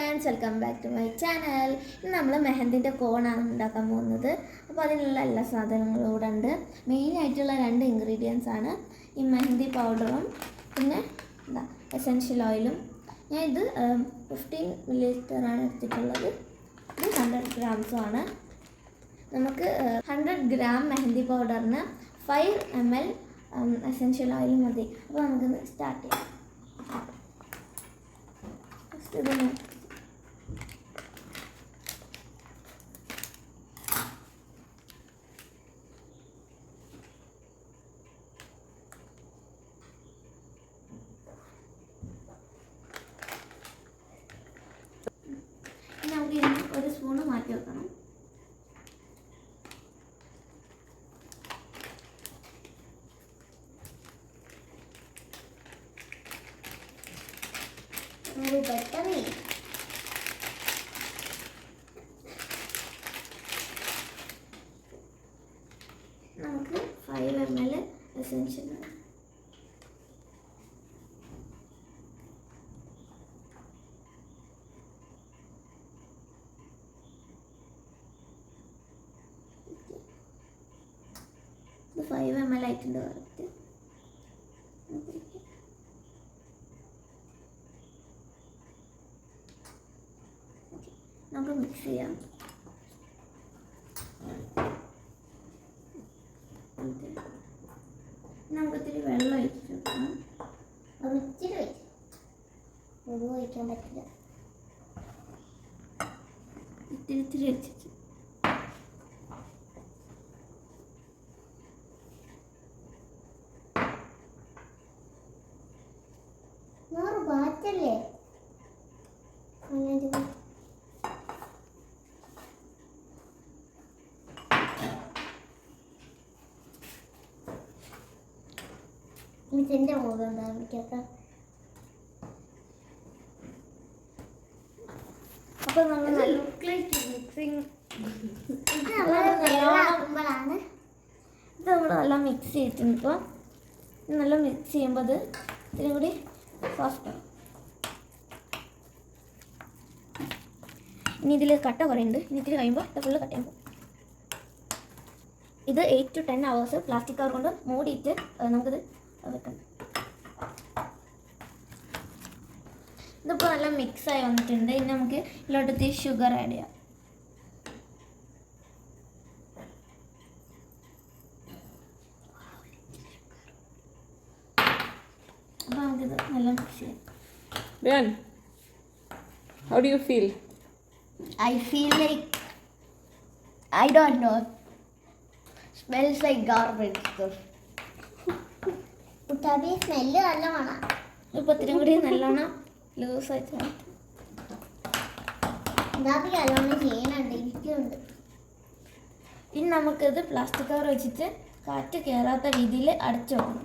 Friends welcome back to my channel ഇന്ന് നമ്മൾ മെഹന്തിന്റെ കോണാണ് ഉണ്ടാക്കാൻ പോകുന്നത്. അപ്പോൾ അതിനുള്ള എല്ലാ സാധനങ്ങളും ഇവിടെ ഉണ്ട്. മെയിനായിട്ടുള്ള രണ്ട് ഇൻഗ്രീഡിയൻസ് ആണ് ഈ മെഹന്തി പൗഡറും പിന്നെ എന്താ എസെൻഷ്യൽ ഓയിലും ഞാൻ ഇത് ഫിഫ്റ്റീൻ മില്ലിലിറ്ററാണ് എടുത്തിട്ടുള്ളത്. ഇത് ഹൺഡ്രഡ് ഗ്രാംസും ആണ്. നമുക്ക് hundred gram mehndi പൗഡറിന് five M L essential oil മതി. അപ്പോൾ നമുക്കിന്ന് സ്റ്റാർട്ട് ചെയ്യാം ഇനി നമുക്ക് ഇതിന് ഒരു സ്പൂണ് മാറ്റി വെക്കണം ഒരു പെട്ടെന്ന് നമുക്ക് five M L essential five M L ആയിട്ടുണ്ട് കറക്റ്റ് നമുക്ക് മിക്സ് ചെയ്യാം എന്നിട്ട് നമുക്ക് ഇത്തിരി വെള്ളം ഒഴിച്ചിട്ട് വെക്കണം. ഒരു ഇച്ചിരി ഒഴിച്ചു ഒഴിക്കാൻ പറ്റില്ല. ഇത്തിരി ഇത്തിരി വെച്ചിട്ട് ഇതിന്റെ മുകളുണ്ടായിരിക്കട്ടെ അപ്പൊ നമ്മൾ മിക്സിങ് ഇത് നമ്മൾ നല്ല മിക്സ് ചെയ്തിട്ടുണ്ട് ഇപ്പോൾ നല്ല മിക്സ് ചെയ്യുമ്പോൾ അത് ഇത്തിരി കൂടി സോഫ്റ്റ് ആവും ഇനി ഇതിൽ കട്ട കുറയുണ്ട്. ഇനി ഇത്തിരി കഴിയുമ്പോൾ ഇത് ഫുള്ള് കട്ട ചെയ്യുമ്പോൾ ഇത് eight to ten hours plastic cover കൊണ്ട് മൂടിയിട്ട് നമുക്കിത് വെക്കണം ഇതിപ്പോൾ നല്ല മിക്സ് ആയി വന്നിട്ടുണ്ട് ഇനി നമുക്ക് ഇതിലോട്ടത്തി ഷുഗർ ആഡ് ചെയ്യാം അപ്പോൾ നമുക്കിത് നല്ല മിക്സ് ചെയ്യാം how do you feel? I feel like I don't know. Smells like garbage stuff. കുട്ടാബി സ്മെല്ല് നല്ല വേണം ഇപ്പോൾ ഇത്തിരി കൂടി നല്ലോണം ലൂസായിട്ട് കുട്ടാബി നല്ലോണം ചെയ്യുന്നുണ്ട് എനിക്കുണ്ട് ഇനി നമുക്കിത് പ്ലാസ്റ്റിക് കവർ വെച്ചിട്ട് കാറ്റ് കയറാത്ത രീതിയിൽ അടച്ചു വെക്കണം.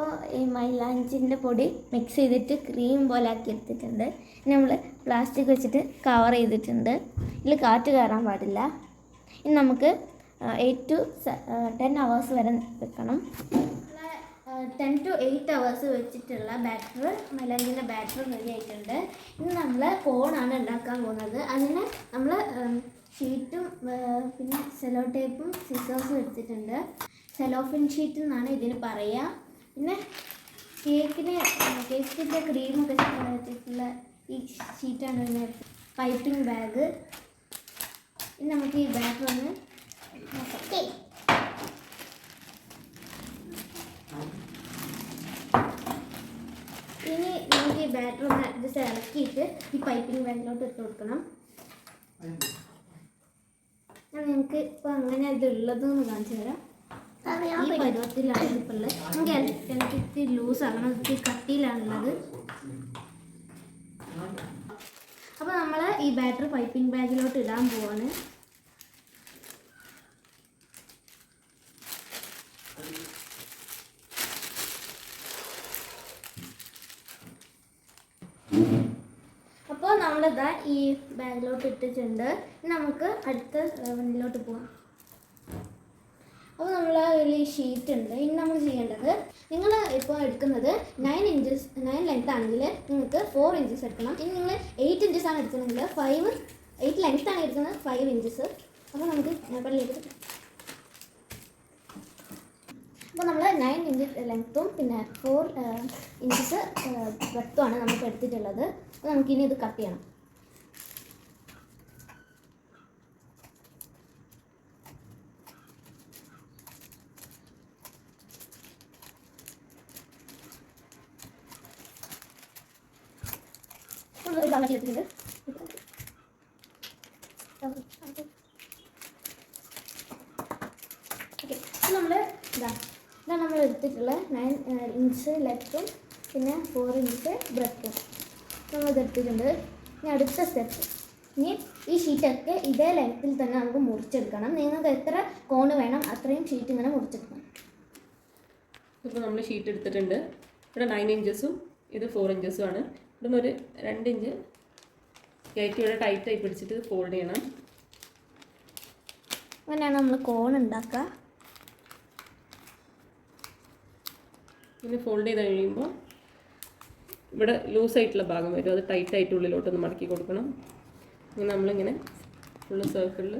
അപ്പോൾ ഈ മൈലാഞ്ചിന്റെ പൊടി മിക്സ് ചെയ്തിട്ട് ക്രീം പോലെ ആക്കി എടുത്തിട്ടുണ്ട്. ഇനി നമ്മൾ പ്ലാസ്റ്റിക് വെച്ചിട്ട് കവർ ചെയ്തിട്ടുണ്ട്. ഇതിൽ കാറ്റ് കയറാൻ പാടില്ല. ഇനി നമുക്ക് എയ്റ്റ് ടു ടെൻ അവേഴ്സ് വരെ വെക്കണം. ടെൻ ടു എയ്റ്റ് അവേഴ്സ് വെച്ചിട്ടുള്ള ബാറ്റർ മൈലാഞ്ചിന്റെ ബാറ്റർ റെഡി ആയിട്ടുണ്ട്. ഇനി നമ്മൾ കോണാണ് ഉണ്ടാക്കാൻ പോകുന്നത്. അതിന് നമ്മൾ ഷീറ്റും പിന്നെ സെലോ ടേപ്പും സിസേഴ്സും എടുത്തിട്ടുണ്ട്. സെലോഫിൻ ഷീറ്റ് എന്നാണ് ഇതിന് പറയുക പിന്നെ കേക്കിന് കേക്കിന്റെ ക്രീമൊക്കെ വെച്ചിട്ടുള്ള ഈ ഷീറ്റാണ് പിന്നെ പൈപ്പിംഗ് ബാഗ് ഇനി നമുക്ക് ഈ ബാഗ് ഒന്ന് നോക്കാം. ഇനി നമുക്ക് ഈ ബാറ്റർ ഒന്ന് ജസ്റ്റ് ഇറക്കിയിട്ട് ഈ പൈപ്പിംഗ് ബാഗിലോട്ട് ഇട്ട് കൊടുക്കണം. നിങ്ങൾക്ക് ഇപ്പോൾ അങ്ങനെ ഇത് ഉള്ളതെന്ന് കാണിച്ചു തരാം. ഈ പരുവത്തിലാണ് ഇപ്പോൾ ഉള്ളത്. എനിക്ക് ഇത്തിരി ലൂസാണ് ഇത്തിരി കട്ടിയിലാണുള്ളത്. അപ്പോൾ നമ്മൾ ഈ ബാറ്റർ പൈപ്പിംഗ് ബാഗിലോട്ട് ഇടാൻ പോവാണ്. അപ്പോൾ നമ്മളിതാ ഈ ബാഗിലോട്ട് ഇട്ടിട്ടുണ്ട്. നമുക്ക് അടുത്ത വണ്ടിയിലോട്ട് പോവാം. അപ്പോൾ നമ്മൾ ഈ ഷീറ്റ് ഉണ്ട്. ഇനി നമ്മൾ ചെയ്യേണ്ടത് നിങ്ങൾ ഇപ്പോൾ എടുക്കുന്നത് നയൻ ഇഞ്ചസ് നയൻ ലെങ്ത് ആണെങ്കിൽ നിങ്ങൾക്ക് ഫോർ ഇഞ്ചസ് എടുക്കണം. ഇനി നിങ്ങൾ എയ്റ്റ് ഇഞ്ചസ് ആണ് എടുക്കുന്നതെങ്കിൽ ഫൈവ് എയ്റ്റ് ലെങ്ത് ആണ് എടുക്കുന്നത് ഫൈവ് ഇഞ്ചസ് അപ്പോൾ നമുക്ക് പള്ളിയിലേക്ക് അപ്പോൾ നമ്മൾ നയൻ ഇഞ്ച് ലെങ്ത്തും പിന്നെ ഫോർ ഇഞ്ചസ് ബ്രെത്തുമാണ് നമുക്ക് എടുത്തിട്ടുള്ളത്. അപ്പോൾ നമുക്കിനി ഇത് കട്ട് ചെയ്യണം നമ്മൾ ഒരു ഭാഗം ചെയ്തിട്ടുണ്ട് ഓക്കെ നമ്മൾ ഇതാ ഇതാണ് നമ്മൾ എടുത്തിട്ടുള്ള നയൻ ഇഞ്ച് ലെഫ്റ്റും പിന്നെ ഫോർ ഇഞ്ച് ബ്രെത്തും നമ്മൾ ഇതെടുത്തിട്ടുണ്ട് ഇനി അടുത്ത സ്റ്റെപ്പ് ഇനി ഈ ഷീറ്റൊക്കെ ഇതേ ലെങ്ത്തിൽ തന്നെ നമുക്ക് മുറിച്ചെടുക്കണം. നിങ്ങൾക്ക് എത്ര കോണ് വേണം അത്രയും ഷീറ്റ് ഇങ്ങനെ മുറിച്ചെടുക്കണം. ഇപ്പോൾ നമ്മൾ ഷീറ്റ് എടുത്തിട്ടുണ്ട്. ഇവിടെ നയൻ ഇഞ്ചസും ഇത് ഫോർ ഇഞ്ചസും ആണ്. ഇവിടുന്ന് ഒരു രണ്ട് ഇഞ്ച് കയറ്റി ഇവിടെ ടൈറ്റായി പിടിച്ചിട്ട് ഫോൾഡ് ചെയ്യണം. അങ്ങനെയാണ് നമ്മൾ കോൺ ഉണ്ടാക്കുക. ഇങ്ങനെ ഫോൾഡ് ചെയ്ത് കഴിയുമ്പോൾ ഇവിടെ ലൂസായിട്ടുള്ള ഭാഗം വരും. അത് ടൈറ്റായിട്ട് ഉള്ളിലോട്ടൊന്ന് മടക്കി കൊടുക്കണം. ഇങ്ങനെ നമ്മളിങ്ങനെ ഫുള്ള് സർക്കിളിൽ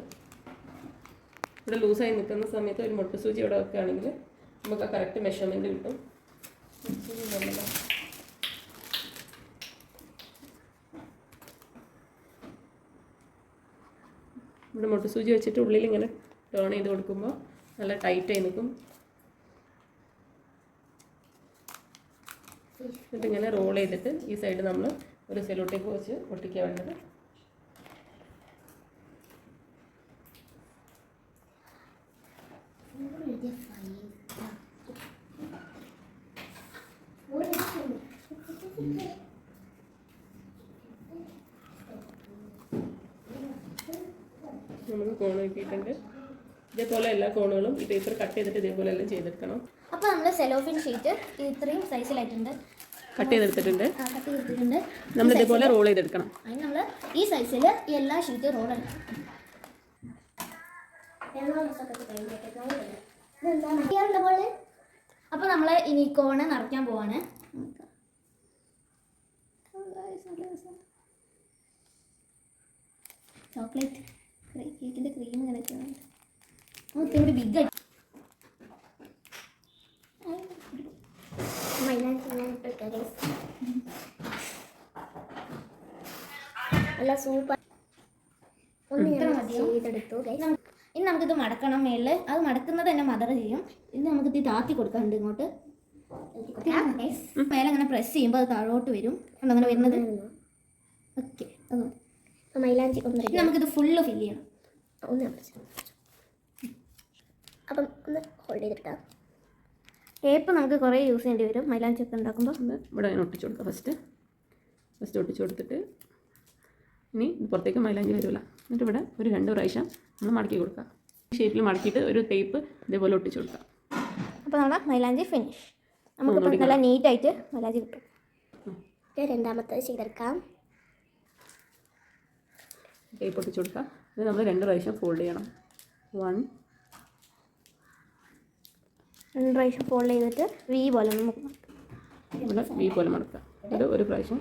ഇവിടെ ലൂസായി നിൽക്കുന്ന സമയത്ത് ഒരു മുട്ട സൂചി ഇവിടെ വെക്കുകയാണെങ്കിൽ നമുക്ക് ആ കറക്റ്റ് മെഷർമെന്റ് കിട്ടും. ഇവിടെ മുട്ട സൂചി വെച്ചിട്ട് ഉള്ളിൽ ഇങ്ങനെ ടേൺ ചെയ്ത് കൊടുക്കുമ്പോൾ നല്ല ടൈറ്റായി നിൽക്കും എന്നിട്ട് ഇങ്ങനെ റോൾ ചെയ്തിട്ട് ഈ സൈഡ് നമ്മൾ ഒരു സെലോ ടേപ്പ് വെച്ച് ഒട്ടിക്കാൻ വേണ്ടത്. നമുക്ക് കോൺ കിട്ടിയിട്ടുണ്ട് ഇതേപോലെ എല്ലാ കോണുകളും ഈ പേപ്പർ കട്ട് ചെയ്തിട്ട് ഇതേപോലെ എല്ലാം ചെയ്തെടുക്കണം അപ്പോൾ നമ്മൾ സെലോഫിൻ ഷീറ്റ് ഇത്രയും സൈസിലായിട്ടുണ്ട് കട്ട് ചെയ്തെടുത്തിട്ടുണ്ട്. കട്ട് ചെയ്തിട്ടുണ്ട് നമ്മൾ ഇതേപോലെ റോൾ ചെയ്തെടുക്കണം. അതിന് നമ്മൾ ഈ സൈസിൽ ഈ എല്ലാ ഷീറ്റും റോൾ അപ്പോൾ നമ്മൾ ഇനി കോണ് നിറയ്ക്കാൻ പോവാണ്. ചോക്ലേറ്റ് കേക്കിന്റെ ക്രീം കിടക്കുന്നുണ്ട് ഒത്തിരി ബിഗ് ആയിട്ട് നല്ല സൂപ്പർ? ചെയ്തെടുത്തു ഇനി നമുക്കിത് മടക്കണം മേളിൽ അത് മടക്കുന്നത് തന്നെ മദർ ചെയ്യും. ഇനി നമുക്കിത് താത്തി കൊടുക്കാറുണ്ട് ഇങ്ങോട്ട്. മേലെ അങ്ങനെ പ്രസ് ചെയ്യുമ്പോൾ അത് താഴോട്ട് വരും. അങ്ങനെ വരുന്നത്? ഓക്കെ അപ്പോൾ മൈലാഞ്ചി ഒന്ന് നമുക്കിത് ഫുള്ള് ഫില്ല് ചെയ്യണം. ഒന്ന്. അപ്പം ഒന്ന് ഹോൾഡ് ചെയ്തിട്ടാ. ടേപ്പ് നമുക്ക് കുറേ യൂസ് ചെയ്യേണ്ടി വരും. മൈലാഞ്ചി ഒക്കെ ഉണ്ടാക്കുമ്പോൾ ഒന്ന് ഇവിടെ ഞാൻ ഒട്ടിച്ചു കൊടുക്കാം. ഫസ്റ്റ് ഫസ്റ്റ് ഒട്ടിച്ചു കൊടുത്തിട്ട് ഇനി പുറത്തേക്ക് മൈലാഞ്ചി വരില്ല എന്നിട്ട് ഇവിടെ ഒരു രണ്ട് പ്രാവശ്യം നമ്മൾ മടക്കി കൊടുക്കുക ഷേപ്പിൽ മടക്കിയിട്ട് ഒരു ടേപ്പ് ഇതേപോലെ ഒട്ടിച്ചു കൊടുക്കുക അപ്പോൾ നമ്മുടെ മൈലാഞ്ചി ഫിനിഷ് നമുക്ക് നല്ല നീറ്റായിട്ട് മൈലാഞ്ചി കിട്ടും. രണ്ടാമത്തെ രണ്ടാമത്തത് ചെയ്തെടുക്കാം. ടേപ്പ് പൊട്ടിച്ച് കൊടുക്കുക ഇത് നമ്മൾ രണ്ട് പ്രാവശ്യം ഫോൾഡ് ചെയ്യണം. വൺ രണ്ട് പ്രാവശ്യം ഫോൾഡ് ചെയ്തിട്ട് വി പോലെ നമുക്ക് വി പോലെ മടക്കുക. ഇത് ഒരു പ്രാവശ്യം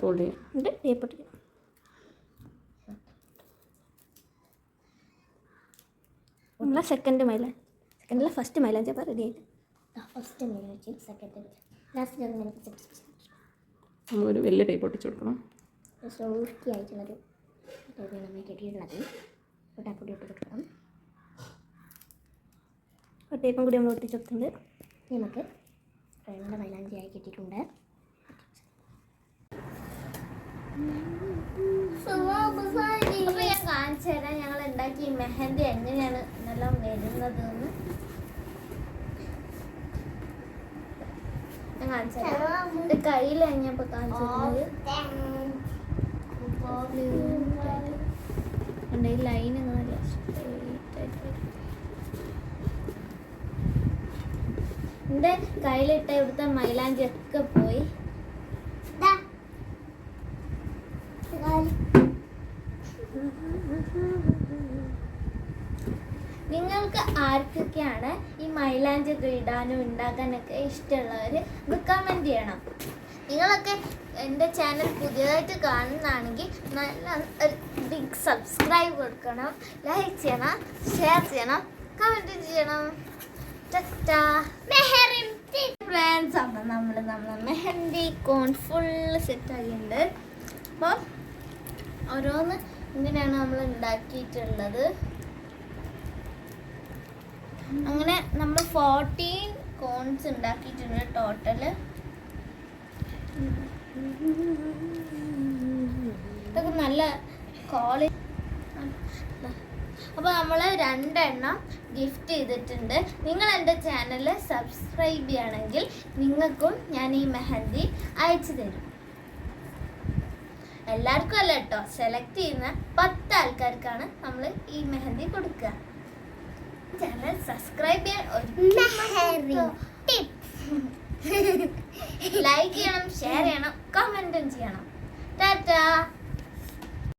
ഫോൾഡ് ചെയ്യാം. എന്നിട്ട് കൈ പൊട്ടിക്കണം നമ്മളെ സെക്കൻഡ് മൈല സെക്കൻഡിലെ ഫസ്റ്റ് മൈല അപ്പോൾ റെഡി ആയിട്ട്. ഫസ്റ്റ് മൈലാഞ്ചി സെക്കൻഡ് ലാസ്റ്റ് നമ്മളൊരു വലിയ ടൈപ്പ് ഒട്ടിച്ചു കൊടുക്കണം സോഫ്റ്റി ടേബിൾ നമ്മൾ കെട്ടിയിട്ടുള്ളത്. പൊട്ടാപ്പൊടി ഇട്ട് കൊടുക്കണം. ഒരു ടേപ്പും കൂടി നമ്മൾ ഒട്ടിച്ച് കൊടുത്തിട്ടുണ്ട്. ഇനി നമുക്ക് രണ്ട് മൈലാഞ്ചിയായി കിട്ടിയിട്ടുണ്ട്. അപ്പോൾ ഞാൻ കാണിച്ചു തരാം ഞങ്ങൾ ഉണ്ടാക്കിയ മെഹന്തി എങ്ങനെയാണ് നല്ല വരുന്നത് എന്ന് ഞാൻ കാണിച്ചു തരാം. കയ്യിൽ കഴിഞ്ഞപ്പോൾ കാണിച്ചു തരുന്നത്. ഈ ലൈൻ നല്ല. എന്റെ കയ്യിലിട്ട ഇവിടുത്തെ മൈലാഞ്ചി ഒക്കെ പോയി. നിങ്ങൾക്ക് ആർക്കൊക്കെയാണ് ഈ മൈലാഞ്ചി ഒക്കെ ഇടാനും ഉണ്ടാക്കാനൊക്കെ ഇഷ്ടമുള്ളവർ ഇത് കമന്റ് ചെയ്യണം. നിങ്ങളൊക്കെ എന്റെ ചാനൽ പുതിയതായിട്ട് കാണുന്നതാണെങ്കിൽ നല്ല ഒരു ബിഗ് സബ്സ്ക്രൈബ് കൊടുക്കണം ലൈക്ക് ചെയ്യണം ഷെയർ ചെയ്യണം കമന്റ് ചെയ്യണം. ഫ്രണ്ട്സ് അപ്പം നമ്മൾ നമ്മൾ മെഹന്തി കോൺ ഫുള്ള് സെറ്റ് ആയിട്ടുണ്ട്. അപ്പോൾ ഓരോന്ന് ഇങ്ങനെയാണ് നമ്മൾ ഉണ്ടാക്കിയിട്ടുള്ളത്. അങ്ങനെ നമ്മൾ ഫോർട്ടീൻ കോൺസ് ഉണ്ടാക്കിയിട്ടുണ്ട് ടോട്ടൽ ഇതൊക്കെ നല്ല കോളേജ് അപ്പോൾ നമ്മൾ രണ്ടെണ്ണം ഗിഫ്റ്റ് ചെയ്തിട്ടുണ്ട്. നിങ്ങൾ എന്റെ ചാനൽ സബ്സ്ക്രൈബ് ചെയ്യുകയാണെങ്കിൽ നിങ്ങൾക്കും ഞാൻ ഈ മെഹന്തി അയച്ചു തരും. എല്ലാവർക്കും അല്ല കേട്ടോ സെലക്ട് ചെയ്യുന്ന പത്ത് ആൾക്കാർക്കാണ് നമ്മൾ ഈ മെഹന്തി കൊടുക്കുക. ചാനൽ സബ്സ്ക്രൈബ് ചെയ്യാൻ മെഹറി ലൈക്ക് ചെയ്യണം ഷെയർ ചെയ്യണം കമന്റും ചെയ്യണം. ടാറ്റാ.